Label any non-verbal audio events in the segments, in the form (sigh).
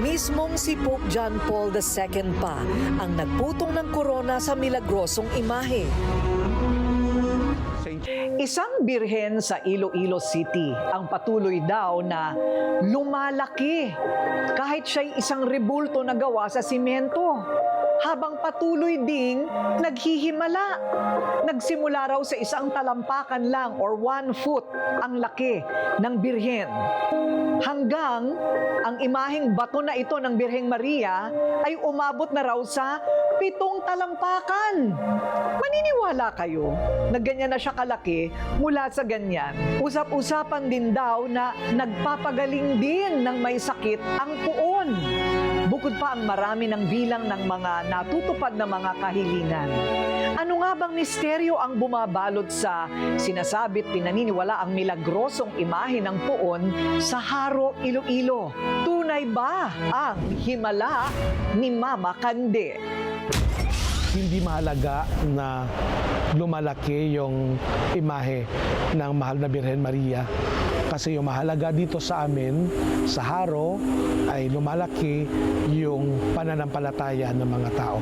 Mismong si Pope John Paul II pa ang nagputong ng korona sa milagrosong imahe. Isang birhen sa Iloilo City ang patuloy daw na lumalaki kahit siya'y isang rebulto na gawa sa simento. Habang patuloy ding naghihimala. Nagsimula raw sa isang talampakan lang or one foot ang laki ng birhen. Hanggang ang imaheng bato na ito ng Birheng Maria ay umabot na raw sa pitong talampakan. Maniniwala kayo na ganyan na siya kalaki mula sa ganyan. Usap-usapan din daw na nagpapagaling din ng may sakit ang puon. Bukod pa ang marami ng bilang ng mga natutupad na mga kahilingan. Ano nga bang misteryo ang bumabalot sa sinasabit pinaniniwala ang milagrosong imahe ng puon sa Haro, Iloilo? Tunay ba ang himala ni Mama Kande? Hindi mahalaga na lumalaki yung imahe ng mahal na Birhen Maria. Kasi yung mahalaga dito sa amin, sa Haro, ay lumalaki yung pananampalataya ng mga tao.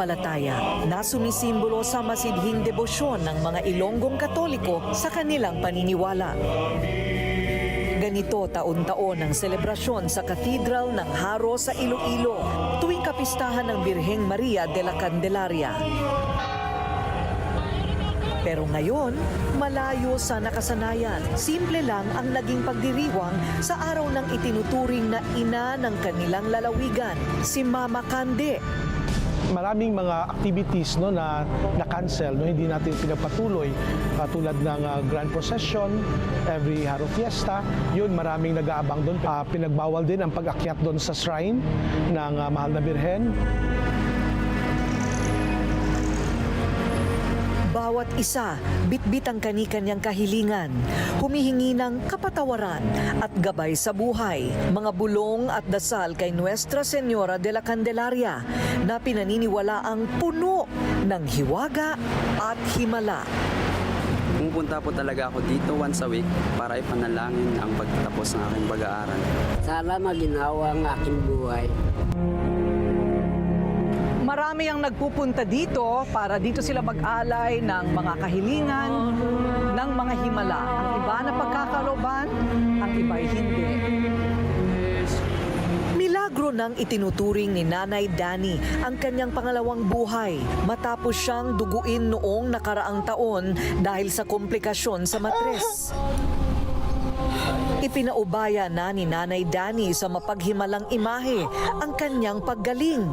Pananampalataya na sumisimbolo sa masidhing debosyon ng mga Ilonggong Katoliko sa kanilang paniniwala. Ganito taon-taon ang selebrasyon sa Katedral ng Haro sa Iloilo tuwing kapistahan ng Birheng Maria de la Candelaria. Pero ngayon, malayo sa nakasanayan. Simple lang ang naging pagdiriwang sa araw ng itinuturing na ina ng kanilang lalawigan, si Mama Kande. Maraming mga activities no na na-cancel no hindi natin pinagpatuloy katulad ng ah, grand procession every Haro Fiesta yun maraming nag-aabang doon Ah, pinagbawal din ang pag-akyat doon sa shrine ng ah, Mahal na Birhen Bawat isa, bitbit ang kani-kanyang kahilingan, humihingi ng kapatawaran at gabay sa buhay. Mga bulong at dasal kay Nuestra Señora de la Candelaria na pinaniniwala ang puno ng hiwaga at himala. Pumupunta po talaga ako dito once a week para ipanalangin ang pagtatapos ng aking pag-aaral. Sana maginawa ang aking buhay. Marami ang nagpupunta dito para dito sila mag-alay ng mga kahilingan, ng mga himala. Ang iba na pagkakaloban, ang iba'y hindi. Milagro nang itinuturing ni Nanay Dani ang kanyang pangalawang buhay matapos siyang duguin noong nakaraang taon dahil sa komplikasyon sa matres. Ipinaubaya na ni Nanay Dani sa mapaghimalang imahe ang kanyang paggaling.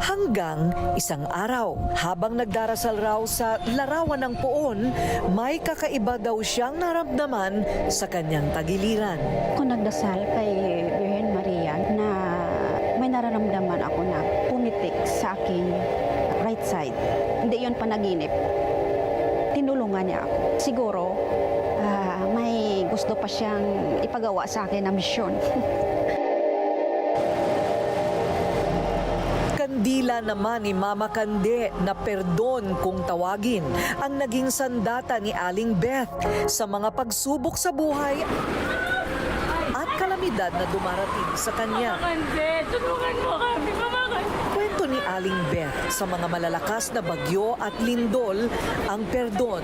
Hanggang isang araw, habang nagdarasal raw sa larawan ng poon, may kakaiba daw siyang naramdaman sa kanyang tagiliran. Ako nagdasal kay Virgin Maria na may nararamdaman ako na punitik sa aking right side. Hindi yon panaginip. Tinulungan niya ako. Siguro, gusto pa siyang ipagawa sa akin na misyon. (laughs) Kandila naman ni Mama Kande na perdon kung tawagin ang naging sandata ni Aling Beth sa mga pagsubok sa buhay at kalamidad na dumarating sa kanya. Kande, tulungan mo kami, Mama Kande. Kwento ni Aling Beth sa mga malalakas na bagyo at lindol, ang perdon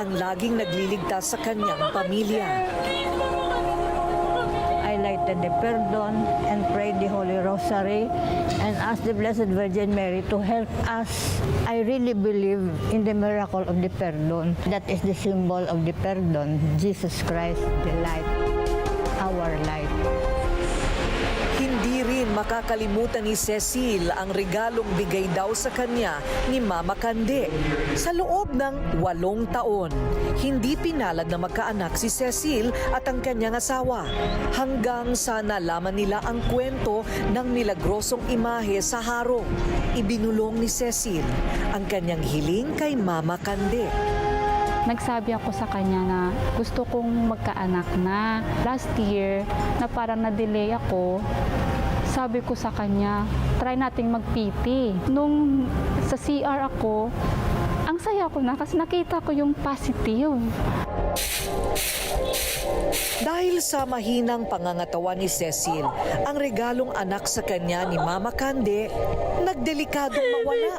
ang laging nagliligtas sa kanyang pamilya. I lighted the perdon and prayed the Holy Rosary and asked the Blessed Virgin Mary to help us. I really believe in the miracle of the perdon. That is the symbol of the perdon, Jesus Christ, the light, our light. Makakalimutan ni Cecil ang regalong bigay daw sa kanya ni Mama Kande. Sa loob ng walong taon, hindi pinalad na magkaanak si Cecil at ang kanyang asawa. Hanggang sa nalaman nila ang kwento ng milagrosong imahe sa haro. Ibinulong ni Cecil ang kanyang hiling kay Mama Kande. Nagsabi ako sa kanya na gusto kong magkaanak na last year na parang na-delay ako Sabi ko sa kanya, try nating mag-PT. Nung sa CR ako, ang saya ko na kasi nakita ko yung positive. Dahil sa mahinang pangangatawan ni Cecil, ang regalong anak sa kanya ni Mama Kande, nagdelikadong mawala.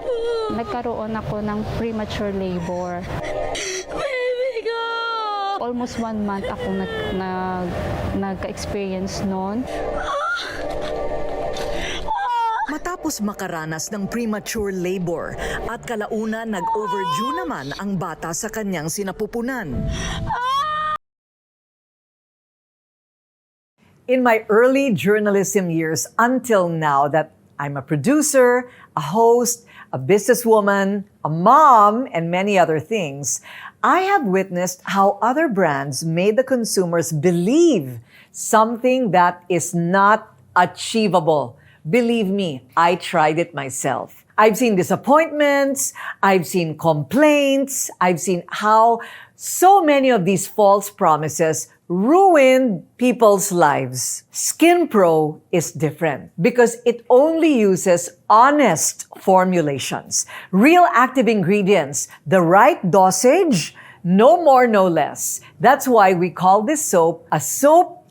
Nagkaroon ako ng premature labor. Almost one month ako nag, nag, nagka-experience noon. Matapos makaranas ng premature labor at kalaunan nag-overdue naman ang bata sa kanyang sinapupunan. In my early journalism years until now that I'm a producer, a host, a businesswoman, a mom, and many other things, I have witnessed how other brands made the consumers believe something that is not achievable. Believe me, I tried it myself. I've seen disappointments, I've seen complaints, I've seen how so many of these false promises ruined people's lives. Skin Pro is different because it only uses honest formulations, real active ingredients, the right dosage, no more, no less. That's why we call this soap a soap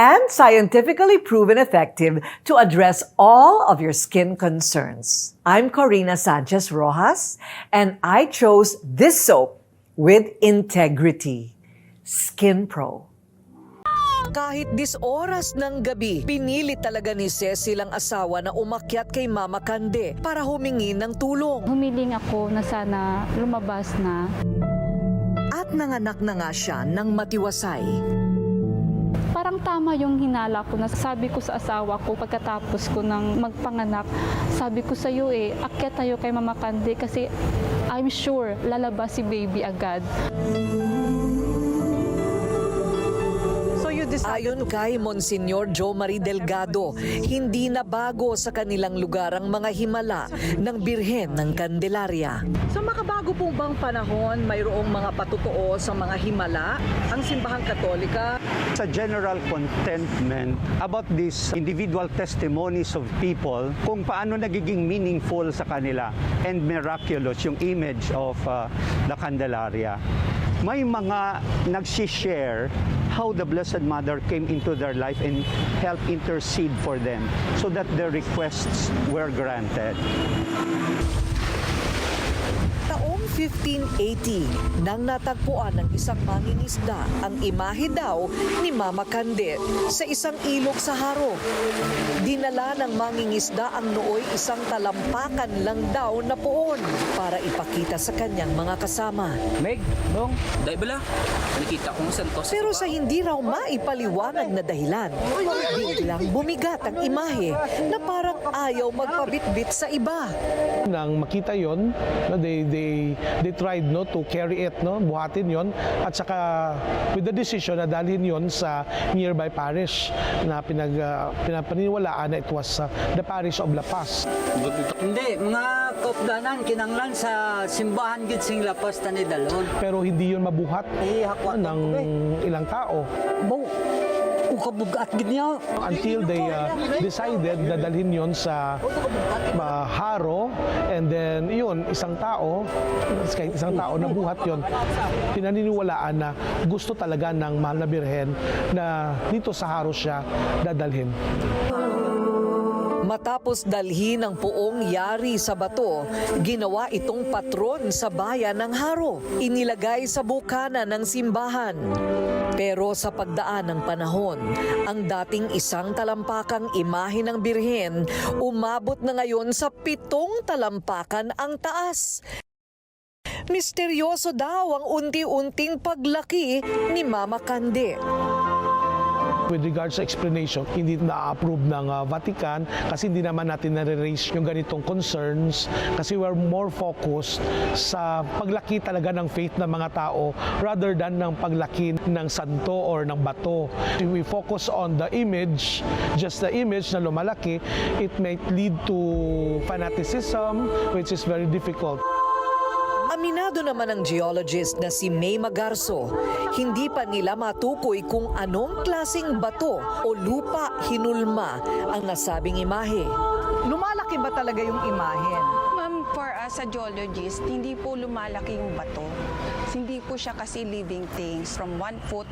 and scientifically proven effective to address all of your skin concerns. I'm Corina Sanchez Rojas, and I chose this soap with integrity. Skin Pro. Kahit dis oras ng gabi, pinili talaga ni Cecil ang asawa na umakyat kay Mama Kande para humingi ng tulong. Humiling ako na sana lumabas na. At nanganak na nga siya ng matiwasay. Parang tama yung hinala ko na sabi ko sa asawa ko pagkatapos ko ng magpanganak. Sabi ko sa iyo eh, akyat tayo kay Mama Kande kasi I'm sure lalabas si baby agad. Ayon kay Monsignor Joe Marie Delgado, hindi na bago sa kanilang lugar ang mga himala ng Birhen ng Candelaria. Sa makabago pong bang panahon, mayroong mga patutuo sa mga himala ang simbahang katolika sa general contentment about these individual testimonies of people kung paano nagiging meaningful sa kanila and miraculous yung image of uh, the Candelaria. May mga nagsishare how the Blessed Mother came into their life and helped intercede for them so that their requests were granted. Taong 1580, nang natagpuan ng isang mangingisda ang imahe daw ni Mama Kande sa isang ilog sa haro. Dinala ng mangingisda ang nooy isang talampakan lang daw na poon para ipakita sa kanyang mga kasama. Meg, dong. Dahil bala, nakita ko ng santos. Pero sa hindi raw maipaliwanag na dahilan, biglang bumigat ang imahe na parang ayaw magpabitbit sa iba. nang makita yon no they they they tried no to carry it no buhatin yon at saka with the decision na dalhin yon sa nearby parish na pinag uh, pinapaniwalaan na it was uh, the parish of La Paz Hindi, mga kaupdanan, kinanglan sa simbahan gid sing lapas tani dalon. pero hindi yon mabuhat Ihakwa ng ilang tao Bo, ukabugat gid niya. until they uh, decided na dalhin yon sa uh, haro and then yun isang tao kahit isang tao na buhat yon pinaniniwalaan na gusto talaga ng mahal na birhen na dito sa haro siya dadalhin Matapos dalhin ang poong yari sa bato, ginawa itong patron sa bayan ng Haro. Inilagay sa bukana ng simbahan. Pero sa pagdaan ng panahon, ang dating isang talampakang imahe ng Birhen umabot na ngayon sa pitong talampakan ang taas. Misteryoso daw ang unti-unting paglaki ni Mama Kande. With regards sa explanation, hindi na-approve ng uh, Vatican kasi hindi naman natin nare-raise yung ganitong concerns kasi we're more focused sa paglaki talaga ng faith ng mga tao rather than ng paglaki ng santo or ng bato. We focus on the image, just the image na lumalaki, it might lead to fanaticism which is very difficult. Aminado naman ang geologist na si May Magarso, hindi pa nila matukoy kung anong klasing bato o lupa hinulma ang nasabing imahe. Lumalaki ba talaga yung imahen? Ma'am, for us a geologist, hindi po lumalaki yung bato. Hindi po siya kasi living things. From one foot,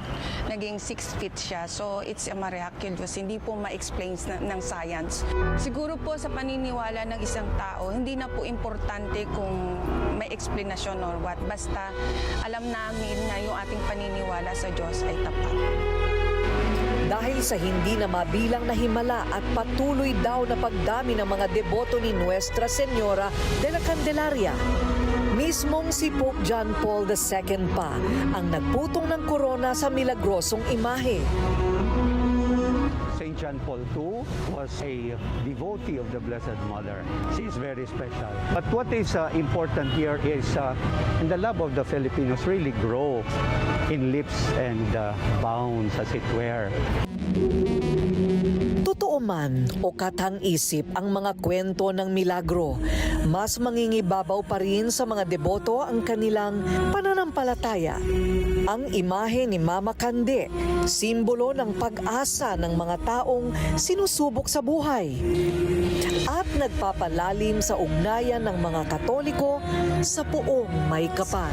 naging six feet siya. So, it's a miraculous. Hindi po ma-explain ng science. Siguro po sa paniniwala ng isang tao, hindi na po importante kung may explanation or what. Basta alam namin na yung ating paniniwala sa Diyos ay tapat. Dahil sa hindi na mabilang na himala at patuloy daw na pagdami ng mga deboto ni Nuestra Señora de la Candelaria. Mismong si Pope John Paul II pa ang nagputong ng korona sa milagrosong imahe. St. John Paul II was a devotee of the Blessed Mother. She is very special. But what is uh, important here is uh, the love of the Filipinos really grow in lips and uh, bounds as it were. Man o katang-isip ang mga kwento ng milagro, mas mangingibabaw pa rin sa mga deboto ang kanilang pananampalataya. Ang imahe ni Mama Kande, simbolo ng pag-asa ng mga taong sinusubok sa buhay. At nagpapalalim sa ugnayan ng mga Katoliko sa puong may kapal.